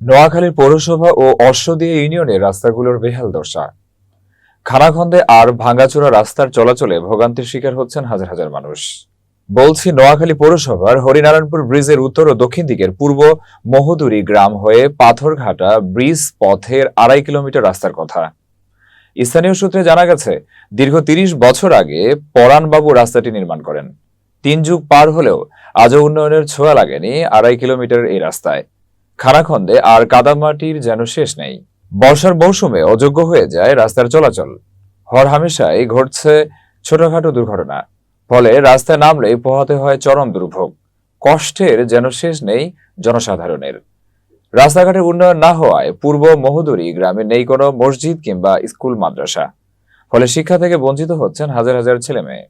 নোয়াখালীর পৌরসভা ও অশ্বদিয়া ইউনিয়নের রাস্তাগুলোর বেহাল দশা। খানাখন্দে আর ভাঙ্গাচোরা রাস্তার চলাচলে ভোগান্তির শিকার হচ্ছেন হাজার হাজার মানুষ। বলছি, নোয়াখালী পৌরসভার হরিনারায়ণপুর ব্রিজের উত্তর ও দক্ষিণ দিকের পূর্ব মহদুরি গ্রাম হয়ে পাথরঘাটা ব্রিজ পথের আড়াই কিলোমিটার রাস্তার কথা। স্থানীয় সূত্রে জানা গেছে, দীর্ঘ তিরিশ বছর আগে পরাণবাবু রাস্তাটি নির্মাণ করেন। তিন যুগ পার হলেও আজও উন্নয়নের ছোঁয়া লাগেনি আড়াই কিলোমিটার এই রাস্তায়। খানাখন্দে আর কাদামাটির যেন শেষ নেই। বর্ষার মৌসুমে অযোগ্য হয়ে যায় রাস্তার চলাচল। হর হামেশাই ঘটছে ছোটখাটো দুর্ঘটনা, ফলে রাস্তায় নামলেই পোহাতে হয় চরম দুর্ভোগ। কষ্টের যেন শেষ নেই জনসাধারণের। রাস্তাঘাটের উন্নয়ন না হওয়ায় পূর্ব মহদুরি গ্রামে নেই কোনো মসজিদ কিংবা স্কুল, মাদ্রাসা, ফলে শিক্ষা থেকে বঞ্চিত হচ্ছেন হাজার হাজার ছেলে মেয়ে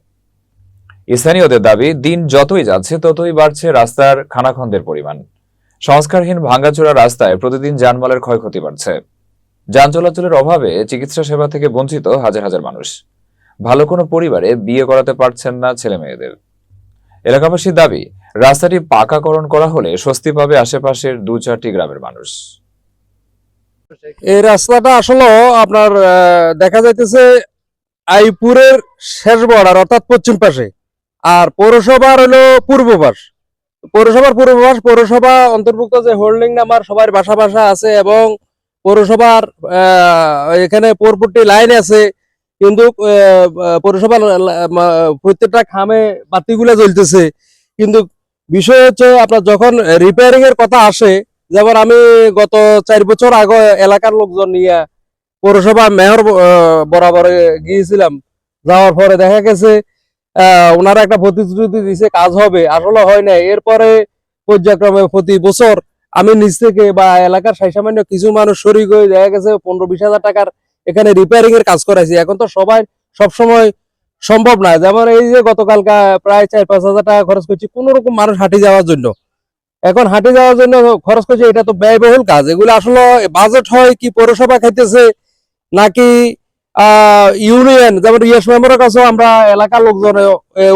স্থানীয়দের দাবি, দিন যতই যাচ্ছে ততই বাড়ছে রাস্তার খানাখন্দের পরিমাণ। সংস্কারহীন ভাঙ্গাচোরা রাস্তায় প্রতিদিন যানমালের ক্ষয়ক্ষতি বাড়ছে। যান চলাচলের অভাবে চিকিৎসা সেবা থেকে বঞ্চিত হাজার হাজার মানুষ। ভালো কোনো পরিবারে বিয়ে করাতে পারছেন না ছেলে মেয়েদের এলাকাবাসীর দাবি, রাস্তাটি পাকাকরণ করা হলে স্বস্তি পাবে আশেপাশের দু চারটি গ্রামের মানুষ। এই রাস্তাটা আসলে আপনার দেখা যাইতেছে আইপুরের শেষ বর্ডার, অর্থাৎ পশ্চিম পাশে। আর পৌরসভার হলো পূর্ব পাশ। পৌরসভার পূর্ব পাশ পৌরসভা অন্তর্ভুক্ত যে হোল্ডিং নাম্বার সবার বাসা বাসা আছে এবং পৌরসভার এখানে পরপট্টি লাইন আছে, কিন্তু পৌরসভার প্রত্যেকটা খামে বাতিগুলো জ্বলতেছে। কিন্তু বিষয় হচ্ছে আপনার যখন রিপেয়ারিং এর কথা আসে, যেমন আমি গত চার বছর আগে এলাকার লোকজন নিয়ে পৌরসভা মেয়র বরাবর গিয়েছিলাম, যাওয়ার পরে দেখা গেছে ওনারা একটা প্রতিশ্রুতি দিছে, কাজ হবে, আসলে হয় না এরপরে পর্যায়ক্রমে প্রতি বছর আমি নিজ থেকে বা এলাকার সাই সামান্য কিছু মানুষ শরিক হয়ে দেখা গেছে, পনেরো বিশ হাজার টাকার এখানে রিপেয়ারিং এর কাজ করাইছি। এখন তো সবাই সবসময় সম্ভব না। যেমন এই যে গতকালকা প্রায় চার পাঁচ হাজার টাকা খরচ করছি, কোন রকম মানুষ হাঁটি যাওয়ার জন্য। এখন হাঁটি যাওয়ার জন্য খরচ করছে, এটা তো ব্যয়বহুল কাজ। এগুলো আসলে বাজেট হয় কি পৌরসভা খাইতেছে নাকি ইউনিয়ন, যেমন ইয়েস মেম্বারের কাছেও আমরা এলাকার লোকজন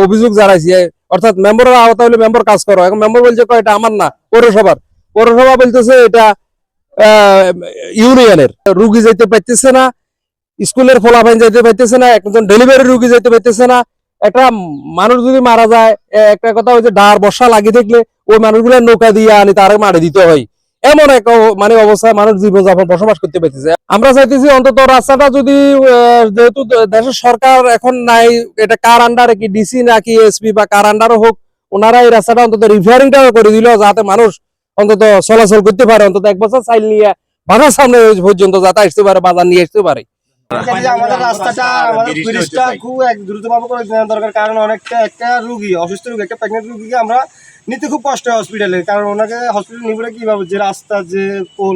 অভিযোগ জানাইছি অর্থাৎ মেম্বারের আওতা হলে মেম্বার কাজ করো। এখন মেম্বার বলছে এটা আমার না, পৌরসভার। পৌরসভা বলতেছে, এটা ইউনিয়নের। রুগী যাইতে পারতেছে না, স্কুলের ফলাফাইন যাইতে পারতেছে না, একজন ডেলিভারি রুগী যাইতে পারতেছে না। একটা মানুষ যদি মারা যায় একটা কথা হচ্ছে ডার, বর্ষা লাগিয়ে থাকলে ওই মানুষগুলো নৌকা দিয়ে আনি, তারে মারে দিতে হয়। এমন এক মানে অবস্থায় মানুষ জীবনযাপন, বসবাস করতে পারতেছে আমরা চাইতেছি অন্তত রাস্তাটা যদি যেহেতু দেশের সরকার এখন নাই এটা কার আন্ডারে কি ডিসি নাকি এসপি বা কার আন্ডারও হোক ওনারা এই রাস্তাটা অন্তত রিপেয়ারিংটা করে দিল যাতে মানুষ অন্তত চলাচল করতে পারে অন্তত এক বছর চাইল নিয়ে বাজার সামনে পর্যন্ত যাতে আসতে পারে বাজার নিয়ে আসতে পারে। আমাদের রাস্তাটা আমাদের ব্রিজটা খুব এক দ্রুতভাবে করে দেওয়া দরকার কারণ অনেকটা একটা রুগী অসুস্থ রুগী একটা প্রেগনেন্ট রুগীকে আমরা নিতে খুব কষ্ট হয় হসপিটালে কারণ ওনাকে হসপিটাল নিবে কীভাবে? যে রাস্তা যে পোল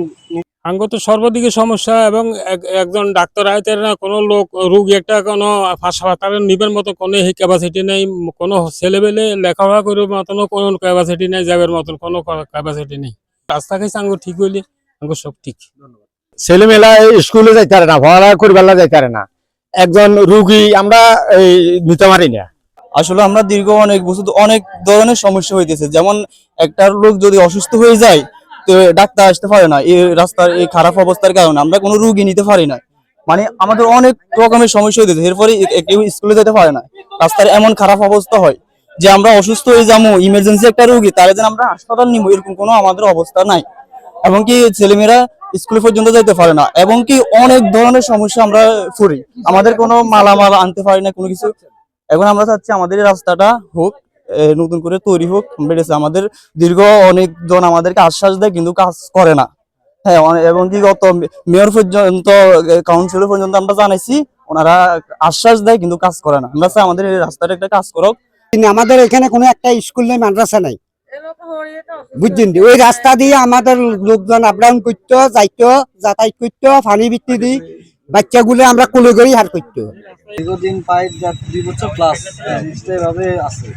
আঙ্গ তো সর্বদিকে সমস্যা এবং এক- একজন ডাক্তার আইতে না কোনো লোক রুগী একটা কোনো হাসপাতালে নিবের মতো কোনো ক্যাপাসিটি নেই কোনো ছেলেবেলে লেখাপড়া করার মতন কোনো ক্যাপাসিটি নেই যাবের মতন কোনো ক্যাপাসিটি নেই। রাস্তা খাইছে আঙ্গ ঠিক হইলে আঙ্গ সব ঠিক। ছেলেমেয়েরা স্কুলে যাইতে পারে না পড়ালেখা করিবার যাইতে পারে না। একজন রুগী আমরা এই নিতে পারি না। আসলে আমরা দীর্ঘ অনেক বছর অনেক ধরনের সমস্যা হইতেছে। যেমন একটা লোক যদি অসুস্থ হয়ে যায় ডাক্তার আসতে পারে না। এই রাস্তার এই খারাপ অবস্থার কারণে আমরা কোনো রুগী নিতে পারি না। মানে আমাদের অনেক রকমের সমস্যা হইতেছে। এরপরে কেউ স্কুলে যেতে পারে না। রাস্তার এমন খারাপ অবস্থা হয় যে আমরা অসুস্থ হয়ে যাব ইমার্জেন্সি একটা রুগী, তাহলে যেন আমরা হাসপাতাল নিবো, এরকম কোনো আমাদের অবস্থা নাই। এবং কি ছেলেমেয়েরা স্কুলে পর্যন্ত যেতে পারে না। এবং কি অনেক ধরনের সমস্যা আমরা পড়ি আমাদের কোনো মালামাল আনতে পারি না, কোনো কিছু। এখন আমরা চাচ্ছি আমাদের রাস্তাটা হোক। নতুন করে তৈরি হোক, বেড়েছে। আমাদের দীর্ঘ অনেকজন আমাদেরকে আশ্বাস দেয়, কিন্তু কাজ করে না। হ্যাঁ এবং কি গত মেয়র পর্যন্ত কাউন্সিলর পর্যন্ত আমরা জানাইছি, ওনারা আশ্বাস দেয়, কিন্তু কাজ করে না। আমরা চাই আমাদের রাস্তাটা একটা কাজ কিন্তু আমাদের এখানে কোনো একটা স্কুল নেই, মাদ্রাসা নাই। বুঝছেন? ওই রাস্তা দিয়ে আমাদের লোকজন আপ ডাউন করতো, যাইতো, যাতায়াত করতো, পানি বৃত্তি দিই। বাচ্চাগুলো আমরা কুলে করেই হার করতো। দীর্ঘদিন যা- দুই বছর প্লাস জিনিসটা এভাবে আছে।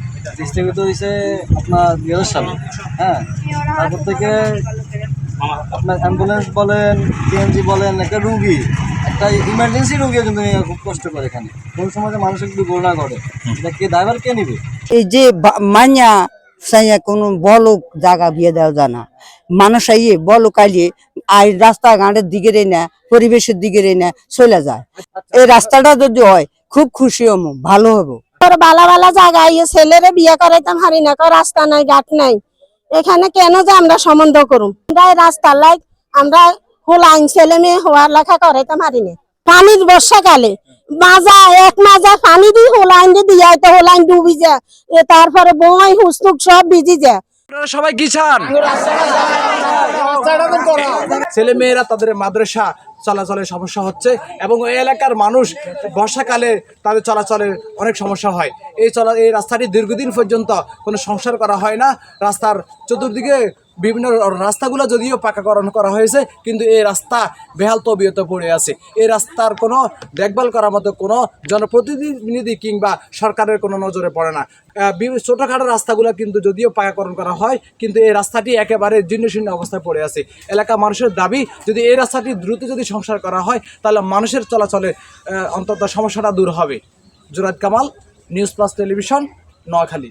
কিন্তু হয়েছে আপনার দুই হাজার সালে হ্যাঁ। তারপর থেকে আপনার অ্যাম্বুলেন্স বলেন সিএনজি বলেন একটা রুগী একটা ইমার্জেন্সি রুগীও কিন্তু খুব কষ্ট করে এখানে। কোন সময় মানুষ একটু গোলনা করে এটা কে ড্রাইভার কে নিবে? এই যে মাইয়া সাইয়া কোনো বলক জায়গা বিয়ে দেওয়া যায় না। মানুষ আইয়ে বল কালিয়ে আর রাস্তাঘাটের দিকে রে না পরিবেশের দিকে রে না চলে যায়। এই রাস্তাটা যদি হয়, খুব খুশি হব ভালো হব। বালা বালা জায়গায় ইয়ে ছেলেরে বিয়ে করাইতাম, হারি না কো রাস্তা নাই, ঘাট নাই। এখানে কেন যে আমরা সম্বন্ধ করুম? আমরা এই রাস্তার আমরা হোলাইন ছেলে মেয়ে হওয়ার লেখা করাইতাম, হারি না। পানির বর্ষাকালে মাজা, এক মাজা পানি দি হোলাইন দিয়ে দিয়া হোলাইন ডুবি যা এ তারপরে বই হুসতুক সব ভিজি যা আপনারা সবাই কি চান? ছেলে মেয়েরা তাদের মাদ্রাসা চলাচলের সমস্যা হচ্ছে এবং ওই এলাকার মানুষ বর্ষাকালে তাদের চলাচলের অনেক সমস্যা হয়। এই চলা এই রাস্তাটি দীর্ঘদিন পর্যন্ত কোনো সংসার করা হয় না। রাস্তার চতুর্দিকে বিভিন্ন রাস্তাগুলো যদিও পাকাকরণ করা হয়েছে, কিন্তু এই রাস্তা বেহাল তবিয়ত পড়ে আছে। এই রাস্তার কোনো দেখভাল করার মতো কোনো জনপ্রতিনিধি কিংবা সরকারের কোনো নজরে পড়ে না। ছোটোখাটো রাস্তাগুলো কিন্তু যদিও পাকাকরণ করা হয়, কিন্তু এই রাস্তাটি একেবারে জীর্ণ শীর্ণ অবস্থায় পড়ে আছে। এলাকা মানুষের দাবি, যদি এই রাস্তাটি দ্রুত যদি সংস্কার করা হয়, তাহলে মানুষের চলাচলে অন্তত সমস্যাটা দূর হবে। Jurad Kamal, News Plus Television, Noakhali.